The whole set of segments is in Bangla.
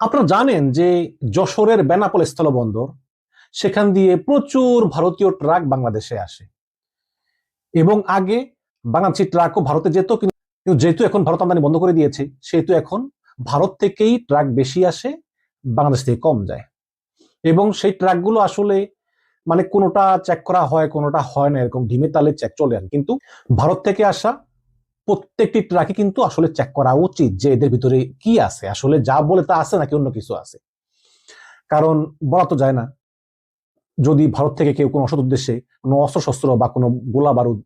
আপনারা জানেন যে যশোরের বেনাপোল স্থলবন্দর, সেখান দিয়ে প্রচুর ভারতীয় ট্রাক বাংলাদেশে আসে। এবং আগে বাংলাদেশি ট্রাকও ভারতে যেত, কিন্তু যেহেতু এখন ভারত আমদানি বন্ধ করে দিয়েছে, সেহেতু এখন ভারত থেকেই ট্রাক বেশি আসে, বাংলাদেশ থেকে কম যায়। এবং সেই ট্রাকগুলো আসলে মানে কোনোটা চেক করা হয়, কোনোটা হয় না, এরকম ঢিমে তালে চেক চলে আর কিন্তু ভারত থেকে আসা প্রত্যেকটি ট্রাকই কিন্তু আসলে চেক করা উচিত যে এদের ভিতরে কি আছে, আসলে যা বলে তা আছে নাকি অন্য কিছু আছে। কারণ বলা তো যায় না, যদি ভারত থেকে কেউ কোনো অসৎ উদ্দেশ্যে কোনো অস্ত্র শস্ত্র বা কোনো গোলা বারুদ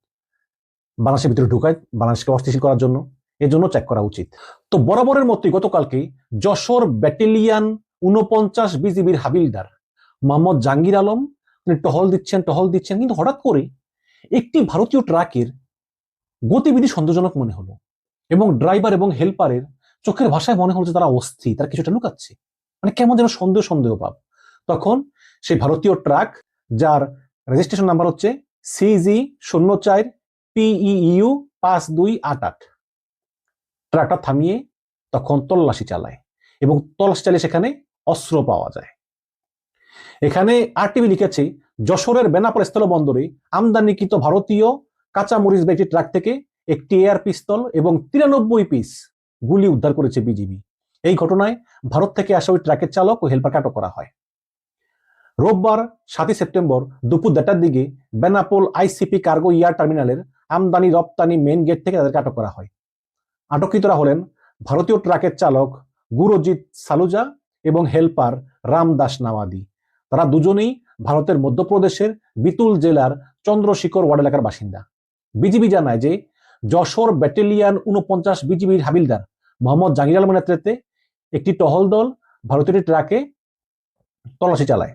বাংলাদেশের ভিতরে ঢুকায়, বাংলাদেশকে অস্থিতিশীল করার জন্য, এজন্য চেক করা উচিত। তো বরাবরের মতোই গতকালকে যশোর ব্যাটেলিয়ান উনপঞ্চাশ বিজিবির হাবিলদার মোহাম্মদ জাহাঙ্গীর আলম, তিনি টহল দিচ্ছেন টহল দিচ্ছেন, কিন্তু হঠাৎ করে একটি ভারতীয় ট্রাকের গতিবিধি সন্দেহজনক মনে হলো। এবং ড্রাইভার এবং হেল্পারের চোখের ভাষায় মনে হলো যে তারা অস্থির, তারা কিছুটা লুকাচ্ছে। মানে কেমন যেন সন্দেহ সন্দেহ ভাব। তখন সেই ভারতীয় ট্রাক যার রেজিস্ট্রেশন নাম্বার হচ্ছে সিজি শূন্য চার পিইউ পাঁচ দুই আট আট। ট্রাকটা থামিয়ে তখন তল্লাশি চালায় এবং তল্লাশি চালিয়ে সেখানে অস্ত্র পাওয়া যায়। এখানে আরটিভি লিখেছে, যশোরের বেনাপোল স্থলবন্দরে আমদানিকৃত ভারতীয় কাঁচামরিচ ব্যক্তি ট্রাক থেকে একটি এয়ার পিস্তল এবং তিরানব্বই পিস গুলি উদ্ধার করেছে বিজিবি। এই ঘটনায় ভারত থেকে আসা ওই ট্রাকের চালক ও হেল্পারকে আটক করা হয়। রোববার সাতই সেপ্টেম্বর দুপুর দেড়টার দিকে বেনাপোল আইসিপি কার্গো ইয়ার টার্মিনালের আমদানি রপ্তানি মেন গেট থেকে তাদেরকে আটক করা হয়। আটককৃতরা হলেন ভারতীয় ট্রাকের চালক গুরজিৎ সালুজা এবং হেল্পার রামদাস নাওয়াদি। তারা দুজনেই ভারতের মধ্যপ্রদেশের বিতুল জেলার চন্দ্রশেখর ওয়ার্ড এলাকার বাসিন্দা। বিজিবি জানায় যে যশোর ব্যাটেলিয়ান উনপঞ্চাশ বিজিবির হাবিলদার মোহাম্মদ জাহির আলমের নেতৃত্বে একটি টহল দল ভারতীয় ট্রাকে তল্লাশি চালায়।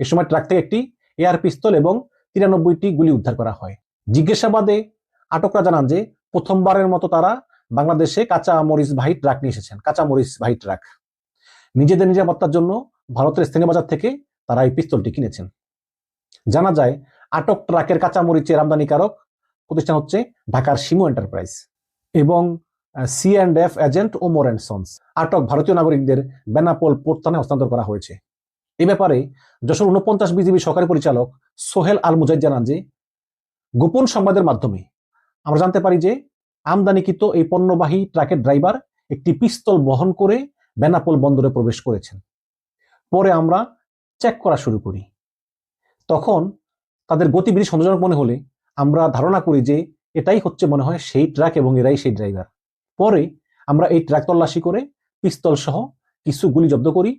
এ সময় ট্রাক থেকে একটি এয়ার পিস্তল এবং তিরানব্বইটি গুলি উদ্ধার করা হয়। জিজ্ঞাসাবাদে আটকরা জানান যে প্রথমবারের মতো তারা বাংলাদেশে কাঁচা মরিচ বাহী ট্রাক নিয়ে এসেছেন, কাঁচা মরিচ ভাই ট্রাক। নিজেদের নিরাপত্তার জন্য ভারতের স্থানীয় বাজার থেকে তারা এই পিস্তলটি কিনেছেন। জানা যায়, আটক ট্রাকের কাঁচা মরিচের আমদানিকারক প্রতিষ্ঠান হচ্ছে ঢাকার শিমু এন্টারপ্রাইজ এবং C and F agent Omar and sons আটক ভারতীয় নাগরিকদের বেনাপোল পোর্ট থানায় হস্তান্তর করা হয়েছে। এ ব্যাপারে যশোর উনপঞ্চাশ বিজিবি সহকারী পরিচালক সোহেল আল মুজাহিদ জানান যে, গোপন সংবাদের মাধ্যমে আমরা জানতে পারি যে, আমদানিকৃত এই পণ্যবাহী ট্রাকের ড্রাইভার একটি পিস্তল বহন করে বেনাপোল বন্দরে প্রবেশ করেছেন। পরে আমরা চেক করা শুরু করি। তখন তাদের গতিবিধি সন্দেহজনক মনে হলে আমরা ধারণা করি যে এটাই হচ্ছে মনে হয় সেই ট্রাক এবং এরাই সেই ড্রাইভার। পরে আমরা এই ট্রাক তল্লাশি করে পিস্তল সহ কিছু গুলি জব্দ করি।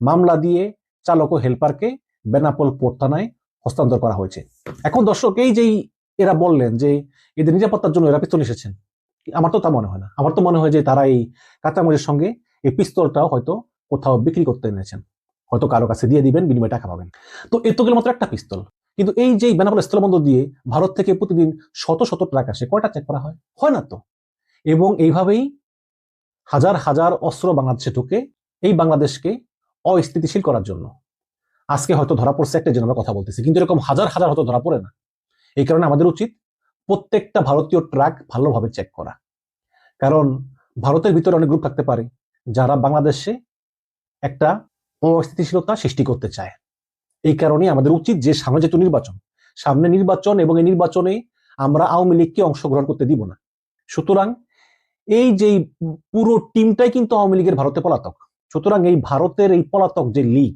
মামলা দিয়ে চালক ও হেল্পারকে বেনাপোল পোর্ট থানায় হস্তান্তর করা হয়েছে। এখন দর্শক, এই যেই এরা বললেন যে এদের নিরাপত্তার জন্য এরা পিস্তল এসেছেন, আমার তো তা মনে হয় না। আমার তো মনে হয় যে তারা এই কাঁচামরিচের সঙ্গে এই পিস্তলটাও হয়তো কোথাও বিক্রি করতে এনেছেন। হয়তো কারও কাছে দিয়ে দিবেন, বিনিময়ে টাকা পাবেন। তো এ তো গেল মাত্র একটা পিস্তল। কিন্তু এই যে বেনাপোল স্থলবন্দর দিয়ে ভারত থেকে প্রতিদিন শত শত ট্রাক আসে, কয়টা চেক করা হয়? হয় না তো। এবং এইভাবেই হাজার হাজার অস্ত্র বাংলাদেশে ঢুকে এই বাংলাদেশকে অস্থিতিশীল করার জন্য। আজকে হয়তো ধরা পড়ছে একটা জন্য আমরা কথা বলতেছি, কিন্তু এরকম হাজার হাজার হয়তো ধরা পড়ে না। এই কারণে আমাদের উচিত প্রত্যেকটা ভারতীয় ট্রাক ভালোভাবে চেক করা। কারণ ভারতের ভিতরে অনেক গ্রুপ থাকতে পারে যারা বাংলাদেশে একটা অস্থিতিশীলতা সৃষ্টি করতে চায়। এই কারণে আমাদের উচিত যে সামনে যেহেতু নির্বাচন, সামনে নির্বাচন এবং এই নির্বাচনে আমরা আওয়ামী লীগকে অংশগ্রহণ করতে দিব না। সুতরাং এই যে পুরো টিমটাই কিন্তু আওয়ামী লীগের ভারতে পলাতক। সুতরাং এই ভারতের এই পলাতক যে লীগ,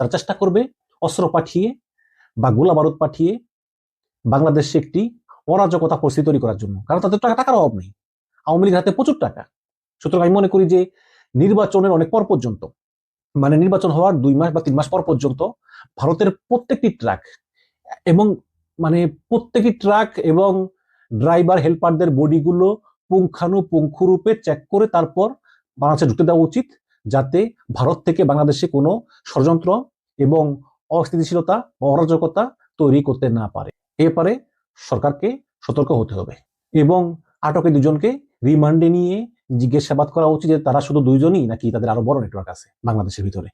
তারা চেষ্টা করবে অস্ত্র পাঠিয়ে বা গোলা বারুদ পাঠিয়ে বাংলাদেশে একটি অরাজকতা পরিস্থিতি তৈরি করার জন্য। কারণ তাদের টাকা, টাকার অভাব নেই। আওয়ামী লীগের হাতে প্রচুর টাকা। সুতরাং আমি মনে করি যে নির্বাচনের অনেক পর পর্যন্ত মানে নির্বাচন হওয়ার দুই মাস বা তিন মাস পর পর্যন্ত ভারতের প্রত্যেকটি ট্রাক এবং মানে প্রত্যেকটি ট্রাক এবং ড্রাইভার, হেল্পারদের বডিগুলো পুঙ্খানুপুঙ্খরূপে চেক করে তারপর বাংলাদেশে ঢুকতে দেওয়া উচিত যাতে ভারত থেকে বাংলাদেশে কোনো ষড়যন্ত্র এবং অস্থিতিশীলতা অরাজকতা তৈরি করতে না পারে। এ ব্যাপারে সরকারকে সতর্ক হতে হবে এবং আটকে দুজনকে রিমান্ডে নিয়ে জিজ্ঞাসাবাদ করা উচিত যে তারা শুধু দুইজনই নাকি তাদের আরও বড় নেটওয়ার্ক আছে বাংলাদেশের ভিতরে?